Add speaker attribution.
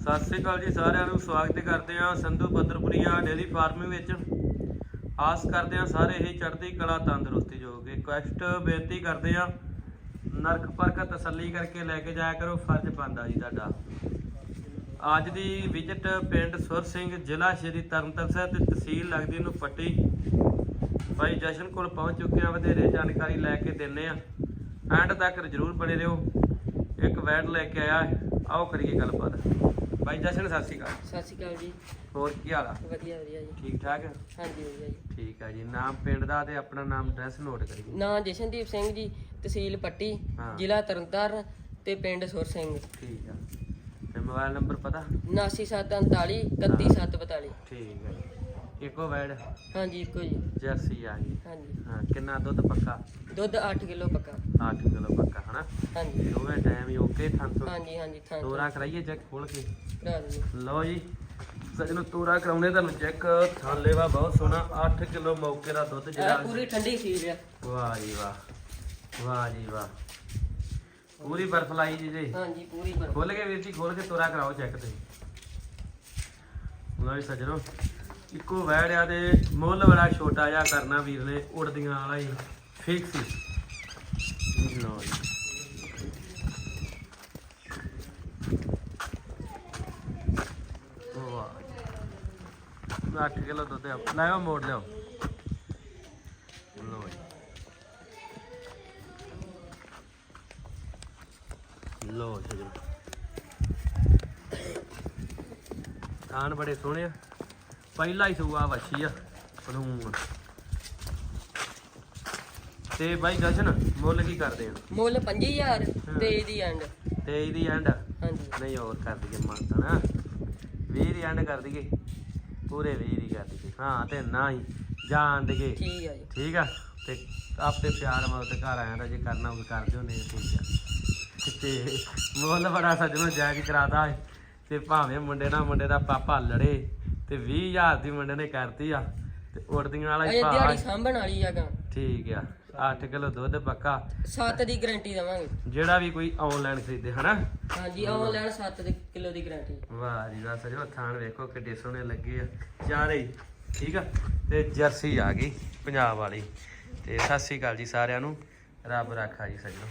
Speaker 1: ਸਤਿ ਸ੍ਰੀ ਅਕਾਲ ਜੀ ਸਾਰਿਆਂ ਨੂੰ, ਸਵਾਗਤ ਕਰਦੇ ਹਾਂ ਸੰਧੂ ਬੱਦਰਪੁਰੀਆ ਡੇਰੀ ਫਾਰਮਿੰਗ ਵਿੱਚ। ਆਸ ਕਰਦੇ ਹਾਂ ਸਾਰੇ ਹੀ ਚੜ੍ਹਦੀ ਕਲਾ ਤੰਦਰੁਸਤੀ ਜੋਗੇ। ਰਿਕੁਐਸਟ ਬੇਨਤੀ ਕਰਦੇ ਹਾਂ, ਨਰਕ ਪਰਖ ਤਸੱਲੀ ਕਰਕੇ ਲੈ ਕੇ ਜਾਇਆ ਕਰੋ, ਫਰਜ਼ ਬਣਦਾ ਜੀ ਤੁਹਾਡਾ। ਅੱਜ ਦੀ ਵਿਜ਼ਿਟ ਪਿੰਡ ਸੁਰ ਸਿੰਘ, ਜ਼ਿਲ੍ਹਾ ਸ਼੍ਰੀ ਤਰਨਤਾਰਨ ਸਾਹਿਬ ਤੇ ਤਹਿਸੀਲ ਲੱਗਦੀ ਨੂੰ ਪੱਟੀ ਭਾਈ ਜਸ਼ਨ ਕੋਲ ਪਹੁੰਚ ਚੁੱਕੇ ਆ ਵਧੇਰੇ ਜਾਣਕਾਰੀ ਲੈ ਕੇ ਦਿੰਨੇ ਆ ਐਂਡ ਤੱਕ ਜਰੂਰ ਬਣੇ ਰਹੋ। ਇੱਕ ਵੈਡ ਲੈ ਕੇ ਆਇਆ ਆਓ ਕਰੀਏ ਗੱਲਬਾਤ। ਭਾਈ ਜਸ਼ਨ ਸਤਿ ਸ਼੍ਰੀ ਅਕਾਲ।
Speaker 2: ਸਤਿ ਸ਼੍ਰੀ ਅਕਾਲ ਜੀ।
Speaker 1: ਹੋਰ ਕੀ ਹਾਲ ਆ?
Speaker 2: ਵਧੀਆ ਵਧੀਆ ਜੀ।
Speaker 1: ਠੀਕ ਠਾਕ?
Speaker 2: ਹਾਂਜੀ ਵਧੀਆ ਜੀ।
Speaker 1: ਠੀਕ ਆ ਜੀ। ਨਾਮ ਪਿੰਡ ਦਾ ਤੇ ਆਪਣਾ ਨਾਮ ਐਡਰੈਸ ਨੋਟ ਕਰੀਏ।
Speaker 2: ਨਾਂ ਜਸ਼ਨਦੀਪ ਸਿੰਘ ਜੀ ਤਹਿਸੀਲ ਪੱਟੀ
Speaker 1: ਹਾਂ।
Speaker 2: ਜ਼ਿਲ੍ਹਾ ਤਰਨਤਾਰਨ ਤੇ ਪਿੰਡ ਸੁਰ ਸਿੰਘ।
Speaker 1: ਠੀਕ ਆ। ਤੇ ਮੋਬਾਈਲ ਨੰਬਰ ਪਤਾ?
Speaker 2: 9739 31742
Speaker 1: ਠੀਕ ਆ ਜੀ। ਇੱਕੋ ਵੈਡ
Speaker 2: ਹਾਂਜੀ ਇੱਕੋ ਜੀ।
Speaker 1: ਜਰਸੀ ਆ ਗਈ
Speaker 2: ਹਾਂਜੀ।
Speaker 1: ਹਾਂ ਕਿੰਨਾ ਦੁੱਧ ਪੱਕਾ?
Speaker 2: ਦੁੱਧ 8 ਕਿਲੋ ਪੱਕਾ।
Speaker 1: 8 ਕਿਲੋ ਪੱਕਾ। ਹਨਾ
Speaker 2: ਹਾਂਜੀ।
Speaker 1: ਦੋਵੇਂ ਟਾਈਮ ਹੀ ਓਕੇ ਥਾਂ ਤੋਂ
Speaker 2: ਹਾਂਜੀ ਹਾਂਜੀ ਥਾਂ
Speaker 1: ਤੋਰਾ ਕਰਾਈਏ ਚੈੱਕ ਖੋਲ ਕੇ।
Speaker 2: ਕਰਾ ਦਿਓ
Speaker 1: ਲਓ ਜੀ ਸਜਣੋ ਤੋਰਾ ਕਰਾਉਣੇ ਤੁਹਾਨੂੰ ਚੈੱਕ ਥਾਲੇ ਵਾ ਬਹੁਤ ਸੋਹਣਾ 8 ਕਿਲੋ ਮੌਕੇ ਦਾ ਦੁੱਧ
Speaker 2: ਇਹ
Speaker 1: ਜਿਹੜਾ
Speaker 2: ਪੂਰੀ ਠੰਡੀ ਖੀਰ ਆ।
Speaker 1: ਵਾਹ ਜੀ ਵਾਹ ਵਾਹ ਜੀ ਵਾਹ। ਪੂਰੀ ਬਰਫ ਲਾਈ ਜੀ ਜੀ।
Speaker 2: ਹਾਂਜੀ ਪੂਰੀ ਬਰਫ।
Speaker 1: ਖੋਲ ਕੇ ਵੀਰ ਜੀ ਖੋਲ ਕੇ ਤੋਰਾ ਕਰਾਓ ਚੈੱਕ ਤੇ ਲਓ ਜੀ ਸਜਣੋ ਇੱਕੋ ਵੈੜ ਆ ਤੇ ਮੁੱਲ ਬੜਾ ਛੋਟਾ ਜਿਹਾ ਕਰਨਾ ਵੀਰ ਨੇ ਉੜਦੀਆਂ ਵਾਲਾ ਹੀ। ਫਿਕਸ ਹੀ। ਲਓ ਜੀ ਵਾਹ 8 ਕਿਲੋ ਦੁੱਧ ਆ ਮੋੜ ਲਿਓ ਜੀ। ਲੋ ਜੀ ਥਾਨ ਬੜੇ ਸੋਹਣੇ ਆ। ਪਹਿਲਾ ਹੀ ਸੂਆ ਵੱਛੀ ਆ ਪਲੂਣ ਤੇ ਬਾਈ ਜਸ਼ਨ ਮੁੱਲ ਕੀ ਕਰਦੇ ਆ?
Speaker 2: ਮੁੱਲ 5000 ਤੇ ਇਹਦੀ ਐਂਡ
Speaker 1: ਤੇ ਇਹਦੀ ਐਂਡ
Speaker 2: ਹਾਂਜੀ।
Speaker 1: ਨਹੀਂ ਹੋਰ ਕਰ ਦਈਏ ਮਾਨਤਾ ਨਾ। 20 ਦੀ ਐਂਡ ਕਰ ਦਈਏ। ਪੂਰੇ 20 ਦੀ ਕਰ ਦਈਏ ਹਾਂ ਤੇ ਨਾ ਹੀ ਜਾਣ ਦਈਏ।
Speaker 2: ਠੀਕ ਆ ਜੀ।
Speaker 1: ਠੀਕ ਆ? ਤੇ ਆਪੇ ਪਿਆਰ ਮਾਰ ਤੇ ਘਰ ਆਇਆ ਤਾਂ ਜੇ ਕਰਨਾ ਉਹ ਕਰ ਦਿਓ ਨਹੀਂ ਠੀਕ ਆ। ਤੇ ਮੁੱਲ ਬੜਾ ਸੱਜਣੋ ਜਾਇਜ਼ ਕਰਾਦਾ ਤੇ ਭਾਵੇਂ ਮੁੰਡੇ ਨਾਲ ਮੁੰਡੇ ਦਾ ਪਾਪਾ ਲੜੇ ਤੇ 20000 ਦੀ ਮੁੰਡੇ ਨੇ ਕਰਤੀ ਆ। ਤੇ ਉੜਦੀਆਂ ਵਾਲਾ ਹੀ
Speaker 2: ਅਜੇ ਦਿਹਾੜੀ ਸਾਂਭਣ ਵਾਲੀ ਆ ਗਾ।
Speaker 1: ਠੀਕ ਆ 8 ਕਿਲੋ ਦੁੱਧ ਪੱਕਾ।
Speaker 2: 7 ਦੀ ਗਾਰੰਟੀ ਦਵਾਂਗੇ।
Speaker 1: ਜਿਹੜਾ ਵੀ ਕੋਈ ਆਨਲਾਈਨ ਖਰੀਦੇ ਹਨਾ?
Speaker 2: ਹਾਂਜੀ ਆਨਲਾਈਨ 7 ਕਿਲੋ ਦੀ ਗਾਰੰਟੀ
Speaker 1: ਵਾਹ ਜੀ ਵਾਹ ਸਜਣੋ ਥਾਣ ਵੇਖੋ ਕਿੱਡੇ ਸੋਹਣੇ ਲੱਗੇ ਆ। ਚਾਰੇ ਹੀ ਠੀਕ ਆ? ਤੇ ਜਰਸੀ ਆ ਗਈ ਪੰਜਾਬ ਵਾਲੀ। ਤੇ ਸਤਿ ਸ੍ਰੀ ਅਕਾਲ ਜੀ ਸਾਰਿਆਂ ਨੂੰ। ਰੱਬ ਰਾਖਾ ਜੀ ਸਜਣੋ